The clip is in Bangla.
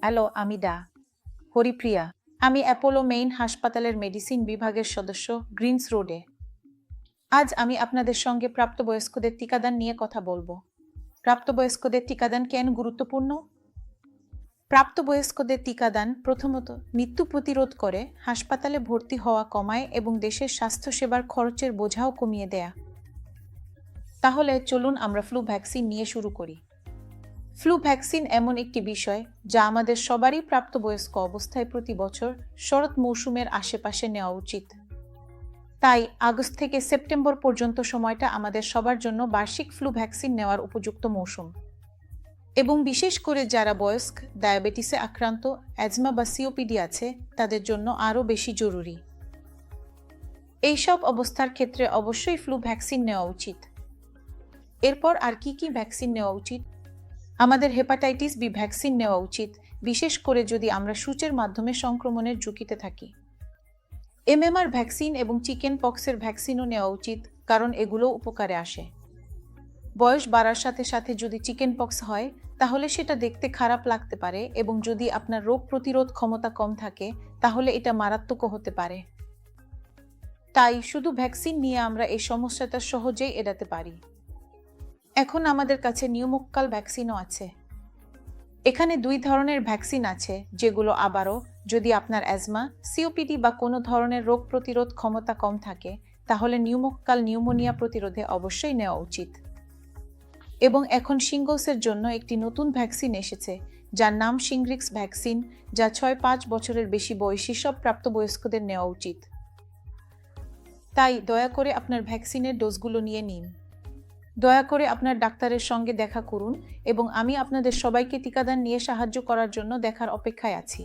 হ্যালো, আমি ডা। হরিপ্রিয়া, আমি অ্যাপোলো মেইন হাসপাতালের মেডিসিন বিভাগের সদস্য গ্রিনস রোডে আজ আমি আপনাদের সঙ্গে প্রাপ্তবয়স্কদের টিকাদান নিয়ে কথা বলব। প্রাপ্তবয়স্কদের টিকাদান কেন গুরুত্বপূর্ণ? প্রাপ্তবয়স্কদের টিকাদান প্রথমত মৃত্যু প্রতিরোধ করে, হাসপাতালে ভর্তি হওয়া কমায় এবং দেশের স্বাস্থ্যসেবার খরচের বোঝাও কমিয়ে দেয়া। তাহলে চলুন আমরা ফ্লু ভ্যাকসিন নিয়ে শুরু করি। ফ্লু ভ্যাকসিন এমন একটি বিষয় যা আমাদের সবারই প্রাপ্তবয়স্ক অবস্থায় প্রতি বছর শরৎ মৌসুমের আশেপাশে নেওয়া উচিত। তাই আগস্ট থেকে সেপ্টেম্বর পর্যন্ত সময়টা আমাদের সবার জন্য বার্ষিক ফ্লু ভ্যাকসিন নেওয়ার উপযুক্ত মৌসুম। এবং বিশেষ করে যারা বয়স্ক, ডায়াবেটিসে আক্রান্ত, অ্যাজমা বা সিওপিডি আছে, তাদের জন্য আরও বেশি জরুরি। এইসব অবস্থার ক্ষেত্রে অবশ্যই ফ্লু ভ্যাকসিন নেওয়া উচিত। এরপর আর কি কি ভ্যাকসিন নেওয়া উচিত? আমাদের হেপাটাইটিস বি ভ্যাকসিন নেওয়া উচিত, বিশেষ করে যদি আমরা সূচের মাধ্যমে সংক্রমণের ঝুঁকিতে থাকি। এমএমআর ভ্যাকসিন এবং চিকেন পক্সের ভ্যাকসিনও নেওয়া উচিত, কারণ এগুলো উপকারে আসে। বয়স বাড়ার সাথে সাথে যদি চিকেন পক্স হয়, তাহলে সেটা দেখতে খারাপ লাগতে পারে এবং যদি আপনার রোগ প্রতিরোধ ক্ষমতা কম থাকে, তাহলে এটা মারাত্মকও হতে পারে। তাই শুধু ভ্যাকসিন নিয়ে আমরা এই সমস্যাটা সহজেই এড়াতে পারি। এখন আমাদের কাছে নিউমোক্কাল ভ্যাকসিনও আছে। এখানে দুই ধরনের ভ্যাকসিন আছে, যেগুলো আবারও যদি আপনার অ্যাজমা, সিওপিডি বা কোনো ধরনের রোগ প্রতিরোধ ক্ষমতা কম থাকে, তাহলে নিউমোক্কাল নিউমোনিয়া প্রতিরোধে অবশ্যই নেওয়া উচিত। এবং এখন শিঙ্গোসের জন্য একটি নতুন ভ্যাকসিন এসেছে, যার নাম সিংগ্রিক্স ভ্যাকসিন, যা ছয় পাঁচ বছরের বেশি বয়সী সব প্রাপ্তবয়স্কদের নেওয়া উচিত। তাই দয়া করে আপনার ভ্যাকসিনের ডোজগুলো নিয়ে নিন। দয়া করে আপনার ডাক্তারের সঙ্গে দেখা করুন এবং আমি আপনাদের সবাইকে টিকাদান নিয়ে সাহায্য করার জন্য দেখার অপেক্ষায় আছি।